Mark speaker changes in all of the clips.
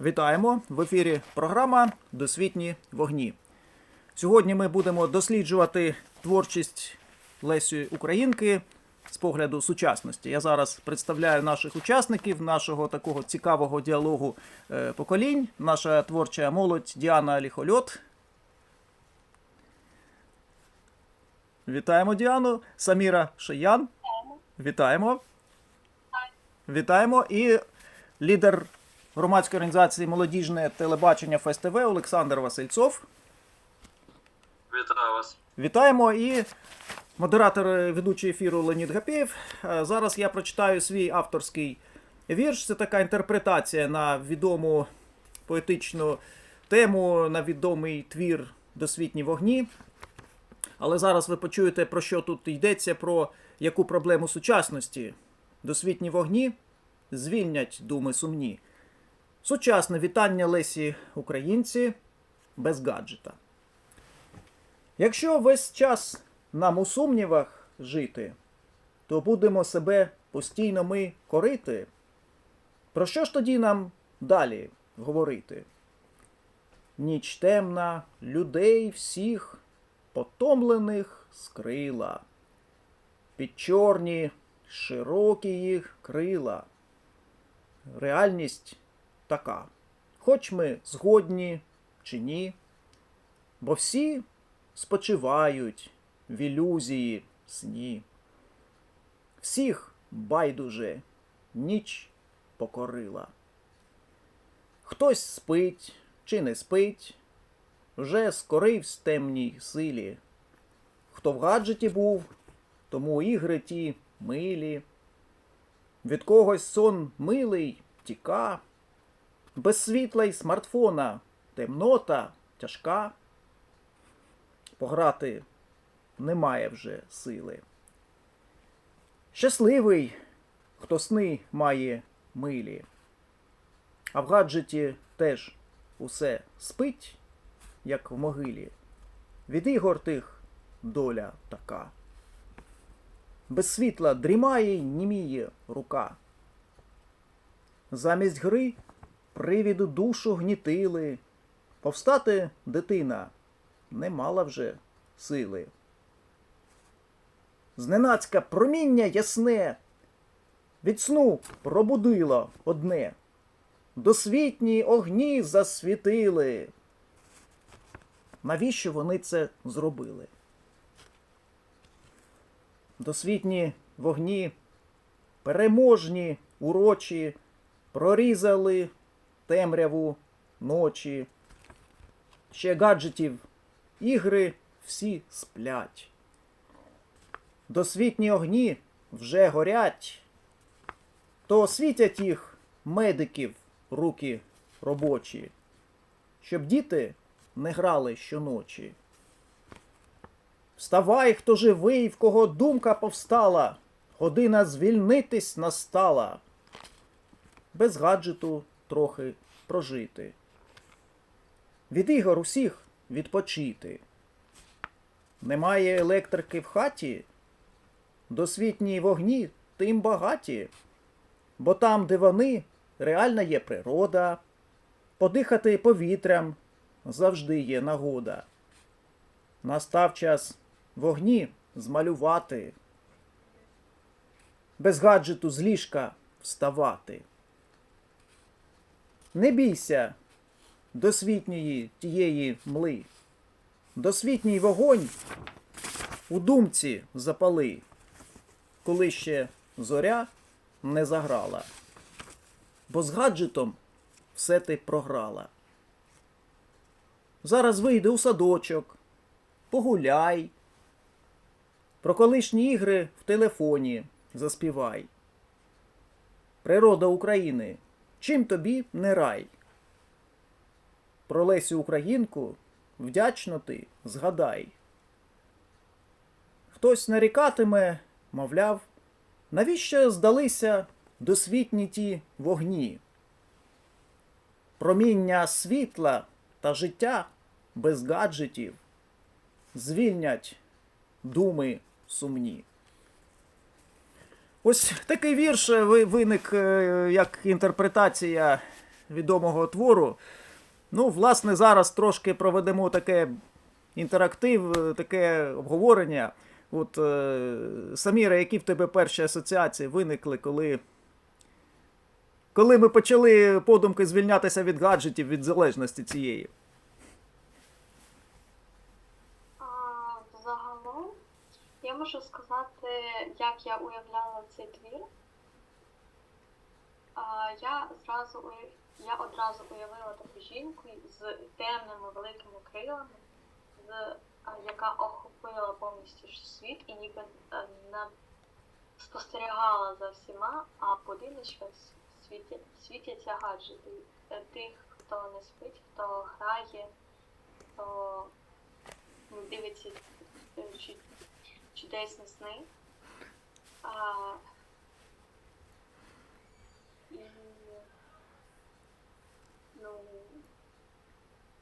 Speaker 1: Вітаємо в ефірі програма Досвітні вогні. Сьогодні ми будемо досліджувати творчість Лесі Українки з погляду сучасності. Я зараз представляю наших учасників нашого такого цікавого діалогу е, поколінь. Наша творча молодь Діана Ліхольот. Вітаємо Діану. Саміра Шиян. Вітаємо. Вітаємо. І лідер громадської організації Молодіжне телебачення ФСТВ Олександр Васильцов.
Speaker 2: Вітаю вас.
Speaker 1: Вітаємо і модератор е, ведучий ефіру Леонід Гапєєв. Е, Зараз я прочитаю свій авторський вірш. Це така інтерпретація на відому поетичну тему, на відомий твір Досвітні вогні. Але зараз ви почуєте, про що тут йдеться, про яку проблему сучасності. Досвітні вогні звільнять думи сумні. Сучасне вітання Лесі Українці без гаджета. Якщо весь час нам у сумнівах жити, то будемо себе постійно ми корити. Про що ж тоді нам далі говорити? Ніч темна, людей всіх потомлених скрила, під чорні, широкі їх крила. Реальність така. Хоч ми згодні чи ні, бо всі спочивають в ілюзії сні. Всіх байдуже ніч покорила. Хтось спить чи не спить, вже скоривсь темній силі. Хто в гаджеті був, тому ігри ті милі. Від когось сон милий тіка, без світла й смартфона темнота тяжка пограти немає вже сили. Щасливий, хто сни має милі, а в гаджеті теж усе спить, як в могилі. Від ігор тих доля така. Без світла дрімає німіє рука. Замість гри привіду душу гнітили, повстати дитина не мала вже сили. Зненацька проміння ясне від сну пробудило одне. Досвітні огні засвітили. Навіщо вони це зробили? Досвітні вогні, переможні урочі, прорізали темряву ночі. Ще гаджетів ігри всі сплять. Досвітні огні вже горять, то світять їх медиків руки робочі, щоб діти не грали щоночі. Вставай, хто живий, в кого думка повстала, година звільнитись настала. Без гаджету трохи прожити. Від ігор усіх відпочити. Немає електрики в хаті, досвітні вогні тим багаті, бо там, де вони, реальна є природа, подихати повітрям завжди є нагода. Настав час вогні змалювати, без гаджету з ліжка вставати. Не бійся досвітньої тієї мли. Досвітній вогонь у думці запали, коли ще зоря не заграла. Бо з гаджетом все ти програла. Зараз вийди у садочок, погуляй. Про колишні ігри в телефоні заспівай. Природа України, чим тобі не рай? Про Лесю Українку вдячно ти згадай. Хтось нарікатиме, мовляв, навіщо здалися досвітні ті вогні? Проміння світла та життя без гаджетів звільнять думи сумні. Ось такий вірш виник е, як інтерпретація відомого твору. Ну, власне, зараз трошки проведемо таке інтерактив, е, таке обговорення. От е, Саміра, які в тебе перші асоціації виникли, коли, коли ми почали подумки звільнятися від гаджетів, від залежності цієї?
Speaker 2: А, Загалом я можу сказати, як я уявляла цей твір. Я зразу я одразу уявила таку жінку з темними великими крилами, з, яка охопила повністю світ і ніби е, на, спостерігала за всіма, а подивишся світять, світяться гаджети. Е, Тих, хто не спить, хто грає, хто дивиться е, чудесні сни. А, і, ну,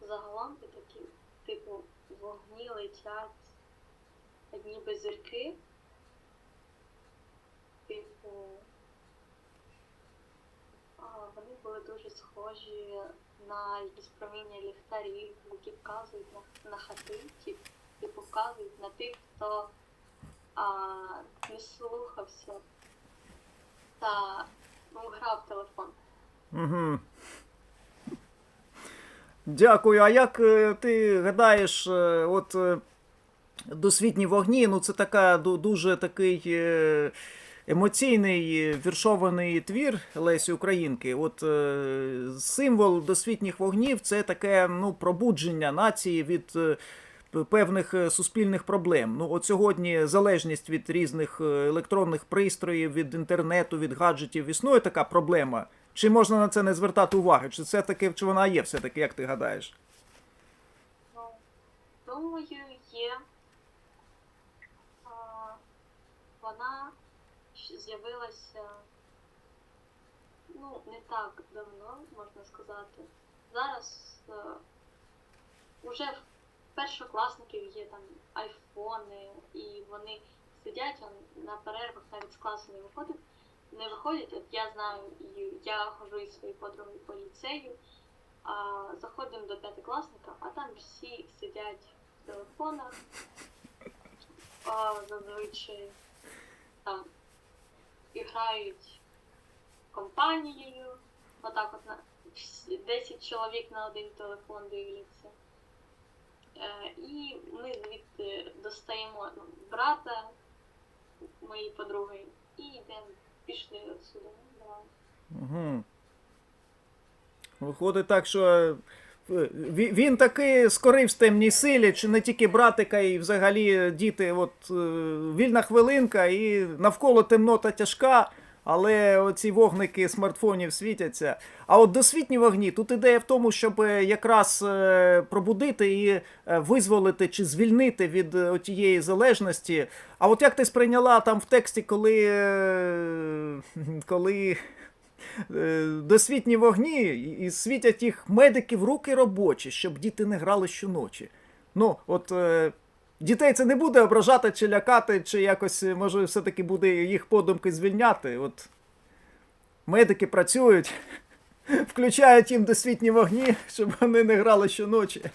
Speaker 2: загалом це такі, типу, вогні летять, як ніби зірки. Типу, вони були дуже схожі на якісь проміння ліхтарів, які вказують на, на хати, типу вказують на тих, хто слухався та ну, грав телефон.
Speaker 1: Угу. Дякую. А як е, ти гадаєш, е, от е, досвітні вогні, ну це така дуже такий емоційний віршований твір Лесі Українки. От символ досвітніх вогнів це таке ну, пробудження нації від. Певних е, суспільних проблем. Ну, от сьогодні залежність від різних е, електронних пристроїв, від інтернету, від гаджетів існує така проблема. Чи можна на це не звертати уваги? Чи це таки, чи вона є все-таки, як ти гадаєш?
Speaker 2: Ну, думаю, є. Вона з'явилася ну, не так давно, можна сказати. Зараз е, уже в першокласників є там айфони, і вони сидять он, на перервах навіть з класу не виходять. Не виходять, от я знаю, я ходжу із своєю подругою по ліцею, а, заходимо до п'ятикласника, а там всі сидять в телефонах, а, зазвичай там і грають компанією, отак от на всі- 10 чоловік на один телефон дивляться. Е, і ми звідти достаємо ну, брата моєї подруги і йдемо, пішли. Давай.
Speaker 1: Угу. Виходить так, що е, він таки скорив з темній силі, чи не тільки братика, і взагалі діти, от е, вільна хвилинка, і навколо темнота тяжка, але оці вогники смартфонів світяться. А от досвітні вогні, тут ідея в тому, щоб е, якраз е, пробудити і е, визволити чи звільнити від тієї залежності. А от як ти сприйняла там в тексті, коли, коли досвітні вогні і світять їх медики в руки робочі, щоб діти не грали щоночі. Ну, от дітей це не буде ображати чи лякати, чи якось, е, може, все-таки буде їх подумки звільняти. От медики працюють, включають їм досвітні вогні, щоб вони не грали щоночі.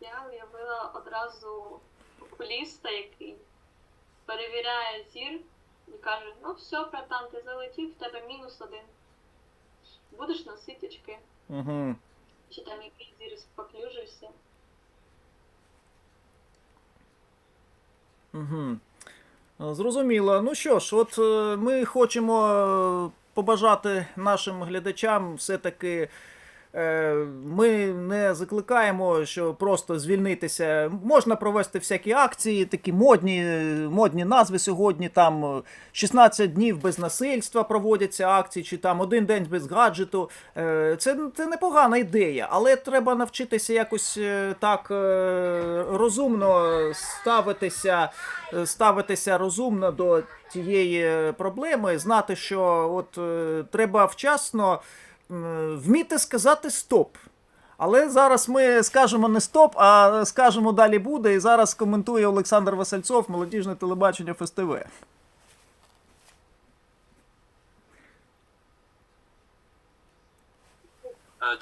Speaker 2: Я уявила одразу окуліста, який перевіряє зір і каже, ну все, братан, ти залетів, в тебе мінус один. Будеш носити очки.
Speaker 1: Угу.
Speaker 2: Чи там якийсь зір споклюжився.
Speaker 1: Угу. Зрозуміло. Ну що ж, от е, ми хочемо е, побажати нашим глядачам все-таки. Е, Ми не закликаємо, що просто звільнитися. Можна провести всякі акції, такі модні, модні назви сьогодні. Там е, 16 днів без насильства проводяться акції, чи там один день без гаджету. Е, Це, це непогана ідея, але треба навчитися якось е, так е, розумно ставитися, е, ставитися розумно до тієї проблеми, знати, що от е, треба вчасно вміти сказати стоп. Але зараз ми скажемо не стоп, а скажемо далі буде. І зараз коментує Олександр Васильцов, молодіжне телебачення ФСТВ.
Speaker 3: Е,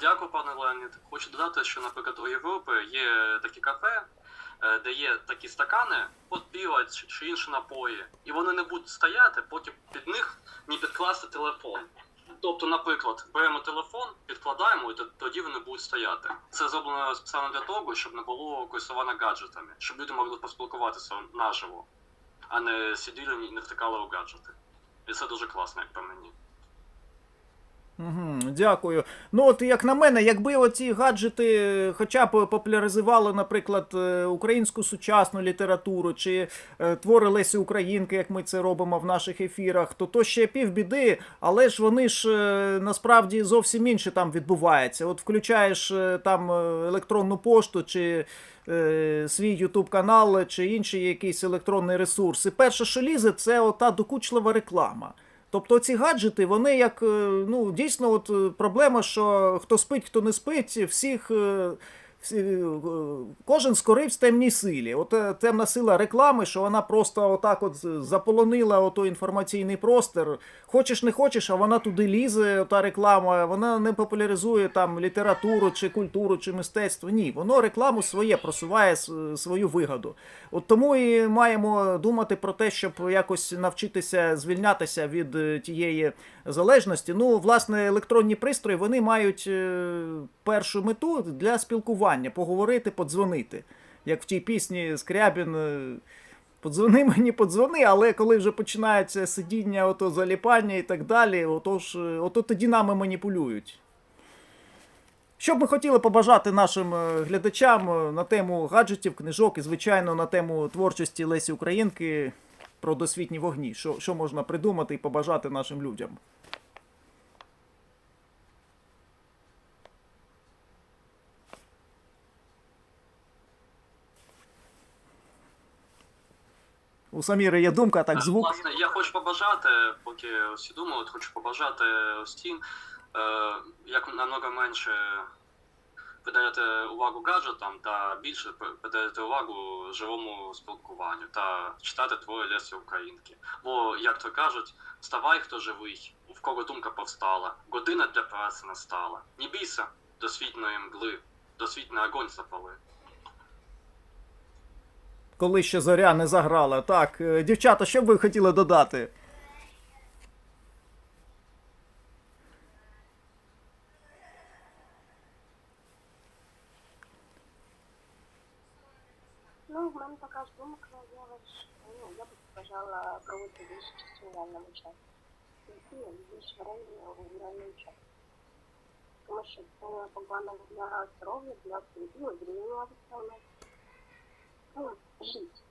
Speaker 3: Дякую, пане Леонід. Хочу додати, що, наприклад, у Європі є такі кафе, е, де є такі стакани, от піва чи, інші напої, і вони не будуть стояти, поки під них не підкласти телефон. Тобто, наприклад, беремо телефон, підкладаємо, і тоді вони будуть стояти. Це зроблено спеціально для того, щоб не було користування гаджетами, щоб люди могли поспілкуватися наживо, а не сиділи і не втикали у гаджети. І це дуже класно, як по мені.
Speaker 1: Угу, дякую. Ну, от як на мене, якби оці гаджети хоча б популяризували, наприклад, е, українську сучасну літературу чи е, твори Лесі Українки, як ми це робимо в наших ефірах, то то ще півбіди, але ж вони ж е, насправді зовсім інше там відбувається. От включаєш там електронну пошту чи свій Ютуб канал чи інший якийсь електронний ресурс. І перше, що лізе, це ота докучлива реклама. Тобто ці гаджети, вони як е, ну дійсно, от е, проблема, що хто спить, хто не спить, всіх. Е, Кожен скорився темній силі. От е, темна сила реклами, що вона просто отак от заполонила ото інформаційний простір. Хочеш не хочеш, а вона туди лізе, та реклама, вона не популяризує там літературу чи культуру, чи мистецтво. Ні, воно рекламу своє просуває свою вигоду. От тому і маємо думати про те, щоб якось навчитися звільнятися від е, тієї залежності. Ну, власне, електронні пристрої вони мають е, першу мету для спілкування, поговорити, подзвонити. Як в тій пісні Скрябін. е, Подзвони мені, подзвони, але коли вже починається сидіння, ото заліпання і так далі, отож, е, ото тоді нами маніпулюють. Що б ми хотіли побажати нашим глядачам на тему гаджетів, книжок і, звичайно, на тему творчості Лесі Українки про досвітні вогні? Що, що можна придумати і побажати нашим людям? У Саміри є думка, так звук.
Speaker 3: Власне, я хочу побажати, поки всі думають, хочу побажати всім, е, як намного менше придаєте увагу гаджетам та більше придаєте увагу живому спілкуванню та читати твої лесі українки. Бо, як то кажуть, вставай, хто живий, в кого думка повстала, година для праці настала. Не бійся досвітної мгли, досвітний огонь запали.
Speaker 1: Коли ще зоря не заграла. Так, е, дівчата, що б ви хотіли додати?
Speaker 4: Ну, в мене така ж думка, я ну, я б бажала проводити більше часу в реальному часі. Ну, більше времени у реальному часі. Тому що це погано для здоров'я, для ну, зрівнювати саме. Ну, жити.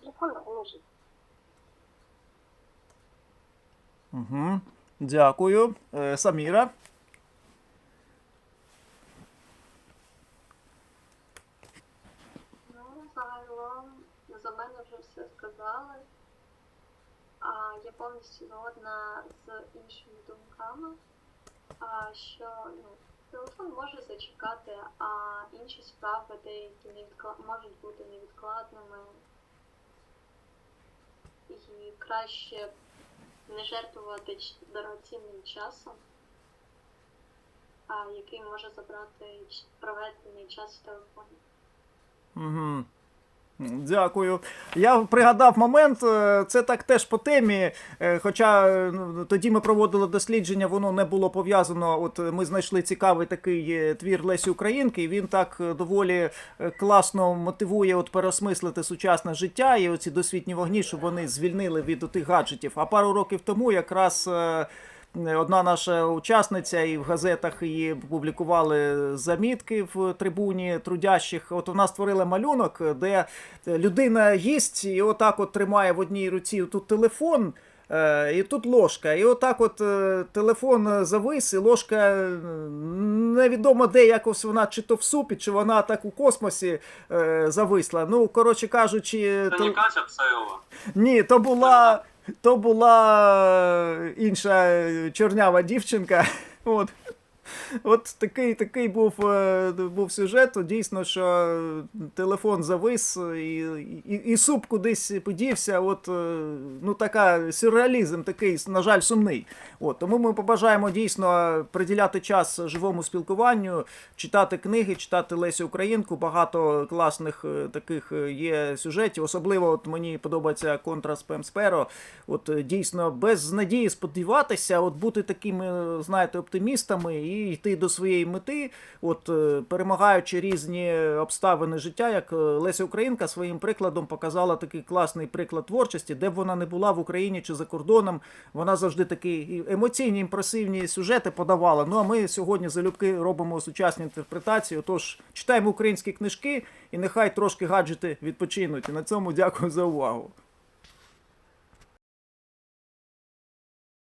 Speaker 4: Телефон жити.
Speaker 1: Угу. Дякую. Е, Саміра.
Speaker 2: Ну, загалом за мене вже все сказали. Я повністю згодна з іншими думками. А що ну, телефон може зачекати, а інші справи деякі не відкла можуть бути невідкладними. І краще не жертвувати дорогоцінним часом, який може забрати проведений час в телефоні.
Speaker 1: Угу. Дякую. Я пригадав момент, е, це так теж по темі. е, Хоча е, ну, тоді ми проводили дослідження, воно не було пов'язано. От ми знайшли цікавий такий твір Лесі Українки, і він так доволі класно мотивує от переосмислити сучасне життя і оці досвітні вогні, щоб вони звільнили від тих гаджетів. А пару років тому якраз. Одна наша учасниця і в газетах її публікували замітки в трибуні трудящих. От вона створила малюнок, де людина їсть і отак от тримає в одній руці тут телефон. Е, І тут ложка. І отак от е, телефон завис, і ложка е, невідомо де якось вона чи то в супі, чи вона так у космосі е, зависла. Ну, коротше кажучи,
Speaker 3: Це не Катя Псайова?
Speaker 1: ні, то була. То була е, інша е, чорнява дівчинка. От. От такий, такий був, е, був сюжет. Дійсно, що телефон завис і, і, і суп кудись подівся. От, е, ну, така сюрреалізм такий, на жаль, сумний. От, тому ми побажаємо дійсно приділяти час живому спілкуванню, читати книги, читати Лесю Українку. Багато класних е, таких є сюжетів. Особливо от мені подобається контра Спем Сперо. От дійсно без надії сподіватися, от бути такими, знаєте, оптимістами і йти до своєї мети, от е, перемагаючи різні обставини життя, як е, Леся Українка своїм прикладом показала такий класний приклад творчості, де б вона не була в Україні чи за кордоном. Вона завжди такі емоційні, імпресивні сюжети подавала. Ну а ми сьогодні залюбки робимо сучасні інтерпретації. Отож, читаємо українські книжки і нехай трошки гаджети відпочинуть. І на цьому дякую за увагу.